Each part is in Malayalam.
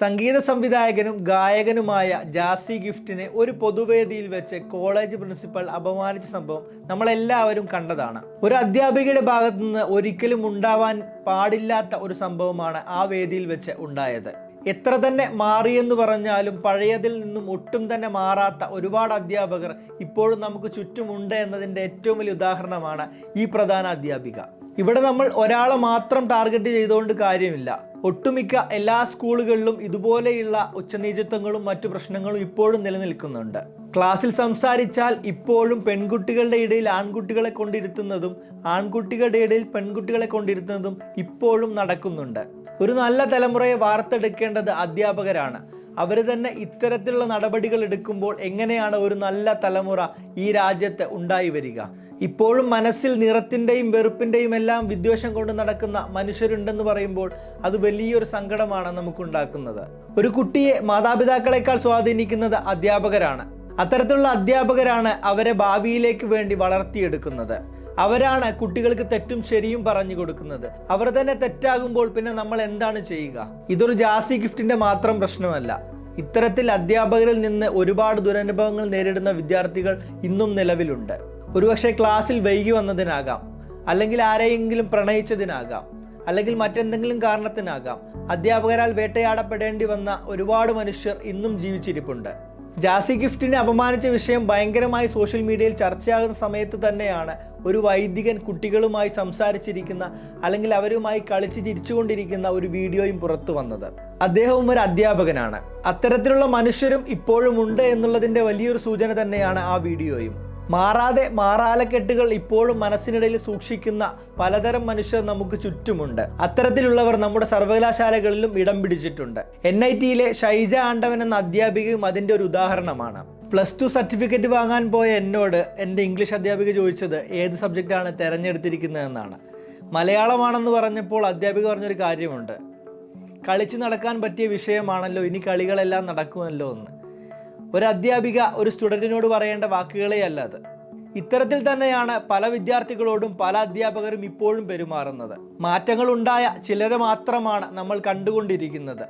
സംഗീത സംവിധായകനും ഗായകനുമായ ജാസി ഗിഫ്റ്റിനെ ഒരു പൊതുവേദിയിൽ വെച്ച് കോളേജ് പ്രിൻസിപ്പൽ അപമാനിച്ച സംഭവം നമ്മളെല്ലാവരും കണ്ടതാണ്. ഒരു അധ്യാപികയുടെ ഭാഗത്തു നിന്ന് ഒരിക്കലും ഉണ്ടാവാൻ പാടില്ലാത്ത ഒരു സംഭവമാണ് ആ വേദിയിൽ വെച്ച് ഉണ്ടായത്. എത്ര തന്നെ മാറിയെന്ന് പറഞ്ഞാലും പഴയതിൽ നിന്നും ഒട്ടും തന്നെ മാറാത്ത ഒരുപാട് അധ്യാപകർ ഇപ്പോഴും നമുക്ക് ചുറ്റുമുണ്ട് എന്നതിന്റെ ഏറ്റവും വലിയ ഉദാഹരണമാണ് ഈ പ്രധാന അധ്യാപിക. ഇവിടെ നമ്മൾ ഒരാളെ മാത്രം ടാർഗറ്റ് ചെയ്തുകൊണ്ട് കാര്യമില്ല. ഒട്ടുമിക്ക എല്ലാ സ്കൂളുകളിലും ഇതുപോലെയുള്ള ഉച്ചനീചത്വങ്ങളും മറ്റു പ്രശ്നങ്ങളും ഇപ്പോഴും നിലനിൽക്കുന്നുണ്ട്. ക്ലാസ്സിൽ സംസാരിച്ചാൽ ഇപ്പോഴും പെൺകുട്ടികളുടെ ഇടയിൽ ആൺകുട്ടികളെ കൊണ്ടിരുത്തുന്നതും ആൺകുട്ടികളുടെ ഇടയിൽ പെൺകുട്ടികളെ കൊണ്ടിരുത്തുന്നതും ഇപ്പോഴും നടക്കുന്നുണ്ട്. ഒരു നല്ല തലമുറയെ വാർത്തെടുക്കേണ്ടത് അധ്യാപകരാണ്. അവർ തന്നെ ഇത്തരത്തിലുള്ള നടപടികൾ എടുക്കുമ്പോൾ എങ്ങനെയാണ് ഒരു നല്ല തലമുറ ഈ രാജ്യത്ത് ഉണ്ടായി വരിക? ഇപ്പോഴും മനസ്സിൽ നിറത്തിന്റെയും വെറുപ്പിന്റെയും എല്ലാം വിദ്വേഷം കൊണ്ട് നടക്കുന്ന മനുഷ്യരുണ്ടെന്ന് പറയുമ്പോൾ അത് വലിയൊരു സങ്കടമാണ് നമുക്കുണ്ടാക്കുന്നത്. ഒരു കുട്ടിയെ മാതാപിതാക്കളെക്കാൾ സ്വാധീനിക്കുന്നത് അധ്യാപകരാണ്. അത്തരത്തിലുള്ള അധ്യാപകരാണ് അവരെ ഭാവിയിലേക്ക് വേണ്ടി വളർത്തിയെടുക്കുന്നത്. അവരാണ് കുട്ടികൾക്ക് തെറ്റും ശരിയും പറഞ്ഞു കൊടുക്കുന്നത്. അവർ തന്നെ തെറ്റാകുമ്പോൾ പിന്നെ നമ്മൾ എന്താണ് ചെയ്യുക? ഇതൊരു ജാസി ഗിഫ്റ്റിന്റെ മാത്രം പ്രശ്നമല്ല. ഇത്തരത്തിൽ അധ്യാപകരിൽ നിന്ന് ഒരുപാട് ദുരനുഭവങ്ങൾ നേരിടുന്ന വിദ്യാർത്ഥികൾ ഇന്നും നിലവിലുണ്ട്. ഒരുപക്ഷെ ക്ലാസ്സിൽ വൈകി വന്നതിനാകാം അല്ലെങ്കിൽ ആരെയെങ്കിലും പ്രണയിച്ചതിനാകാം അല്ലെങ്കിൽ മറ്റെന്തെങ്കിലും കാരണത്തിനാകാം അധ്യാപകരാൽ വേട്ടയാടപ്പെടേണ്ടി വന്ന ഒരുപാട് മനുഷ്യർ ഇന്നും ജീവിച്ചിരിപ്പുണ്ട്. ജാസി ഗിഫ്റ്റിനെ അപമാനിച്ച വിഷയം ഭയങ്കരമായി സോഷ്യൽ മീഡിയയിൽ ചർച്ചയാകുന്ന സമയത്ത് തന്നെയാണ് ഒരു വൈദികൻ കുട്ടികളുമായി സംസാരിച്ചിരിക്കുന്ന അല്ലെങ്കിൽ അവരുമായി കളിച്ച് ചിരിച്ചുകൊണ്ടിരിക്കുന്ന ഒരു വീഡിയോയും പുറത്തു വന്നത്. അദ്ദേഹവും ഒരു അധ്യാപകനാണ്. അത്തരത്തിലുള്ള മനുഷ്യരും ഇപ്പോഴും ഉണ്ട് എന്നുള്ളതിന്റെ വലിയൊരു സൂചന തന്നെയാണ് ആ വീഡിയോയും. മാറാതെ മാറാലക്കെട്ടുകൾ ഇപ്പോഴും മനസ്സിനിടയിൽ സൂക്ഷിക്കുന്ന പലതരം മനുഷ്യർ നമുക്ക് ചുറ്റുമുണ്ട്. അത്തരത്തിലുള്ളവർ നമ്മുടെ സർവകലാശാലകളിലും ഇടം പിടിച്ചിട്ടുണ്ട്. എൻ ഐ ടിയിലെ ഷൈജ ആണ്ടവൻ എന്ന അധ്യാപികയും അതിന്റെ ഒരു ഉദാഹരണമാണ്. പ്ലസ് ടു സർട്ടിഫിക്കറ്റ് വാങ്ങാൻ പോയ എന്നോട് എന്റെ ഇംഗ്ലീഷ് അധ്യാപിക ചോദിച്ചത് ഏത് സബ്ജക്റ്റാണ് തിരഞ്ഞെടുത്തിരിക്കുന്നതെന്നാണ്. മലയാളമാണെന്ന് പറഞ്ഞപ്പോൾ അധ്യാപിക പറഞ്ഞൊരു കാര്യമുണ്ട്. കളിച്ചു നടക്കാൻ പറ്റിയ വിഷയമാണല്ലോ ഇനി കളികളെല്ലാം നടക്കുമല്ലോ എന്ന്. ഒരു അധ്യാപിക ഒരു സ്റ്റുഡന്റിനോട് പറയേണ്ട വാക്കുകളേ അല്ല അത്. ഇത്തരത്തിൽ തന്നെയാണ് പല വിദ്യാർത്ഥികളോടും പല അധ്യാപകരും ഇപ്പോഴും പെരുമാറുന്നത്. മാറ്റങ്ങൾ ഉണ്ടായ ചിലരെ മാത്രമാണ് നമ്മൾ കണ്ടുകൊണ്ടിരിക്കുന്നത്.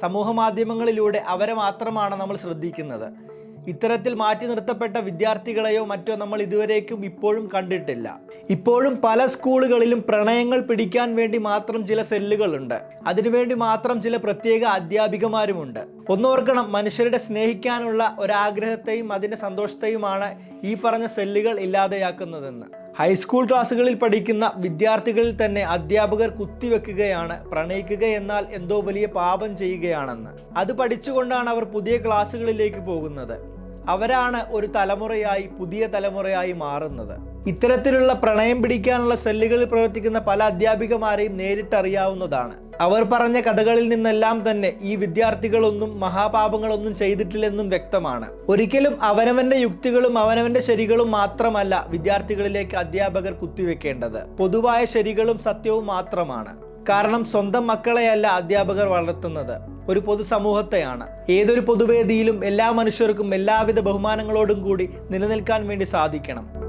സമൂഹ മാധ്യമങ്ങളിലൂടെ അവരെ മാത്രമാണ് നമ്മൾ ശ്രദ്ധിക്കുന്നത്. ഇത്തരത്തിൽ മാറ്റി നിർത്തപ്പെട്ട വിദ്യാർത്ഥികളെയോ മറ്റോ നമ്മൾ ഇതുവരേക്കും ഇപ്പോഴും കണ്ടിട്ടില്ല. ഇപ്പോഴും പല സ്കൂളുകളിലും പ്രണയങ്ങൾ പിടിക്കാൻ വേണ്ടി മാത്രം ചില സെല്ലുകളുണ്ട്. അതിനുവേണ്ടി മാത്രം ചില പ്രത്യേക അധ്യാപികമാരുമുണ്ട്. ഒന്നോർക്കണം മനുഷ്യരുടെ സ്നേഹിക്കാനുള്ള ഒരാഗ്രഹത്തെയും അതിന്റെ സന്തോഷത്തെയുമാണ് ഈ പറഞ്ഞ സെല്ലുകൾ ഇല്ലാതെയാക്കുന്നതെന്ന്. ഹൈസ്കൂൾ ക്ലാസ്സുകളിൽ പഠിക്കുന്ന വിദ്യാർത്ഥികളിൽ തന്നെ അധ്യാപകർ കുത്തിവെക്കുകയാണ് പ്രണയിക്കുക എന്നാൽ എന്തോ വലിയ പാപം ചെയ്യുകയാണെന്ന്. അത് പഠിച്ചുകൊണ്ടാണ് അവർ പുതിയ ക്ലാസ്സുകളിലേക്ക് പോകുന്നത്. അവരാണ് ഒരു തലമുറയായി പുതിയ തലമുറയായി മാറുന്നത്. ഇത്തരത്തിലുള്ള പ്രണയം പിടിക്കാനുള്ള സെല്ലുകളിൽ പ്രവർത്തിക്കുന്ന പല അധ്യാപികമാരെയും നേരിട്ടറിയാവുന്നതാണ്. അവർ പറഞ്ഞ കഥകളിൽ നിന്നെല്ലാം തന്നെ ഈ വിദ്യാർത്ഥികളൊന്നും മഹാപാപങ്ങളൊന്നും ചെയ്തിട്ടില്ലെന്നും വ്യക്തമാണ്. ഒരിക്കലും അവനവന്റെ യുക്തികളും അവനവന്റെ ശരികളും മാത്രമല്ല വിദ്യാർത്ഥികളിലേക്ക് അധ്യാപകർ കുത്തിവെക്കേണ്ടത്. പൊതുവായ ശരികളും സത്യവും മാത്രമാണ്. കാരണം സ്വന്തം മക്കളെയല്ല അധ്യാപകർ വളർത്തുന്നത്. ഒരു പൊതുസമൂഹത്തെയാണ്. ഏതൊരു പൊതുവേദിയിലും എല്ലാ മനുഷ്യർക്കും എല്ലാവിധ ബഹുമാനങ്ങളോടും കൂടി നിലനിൽക്കാൻ വേണ്ടി സാധിക്കണം.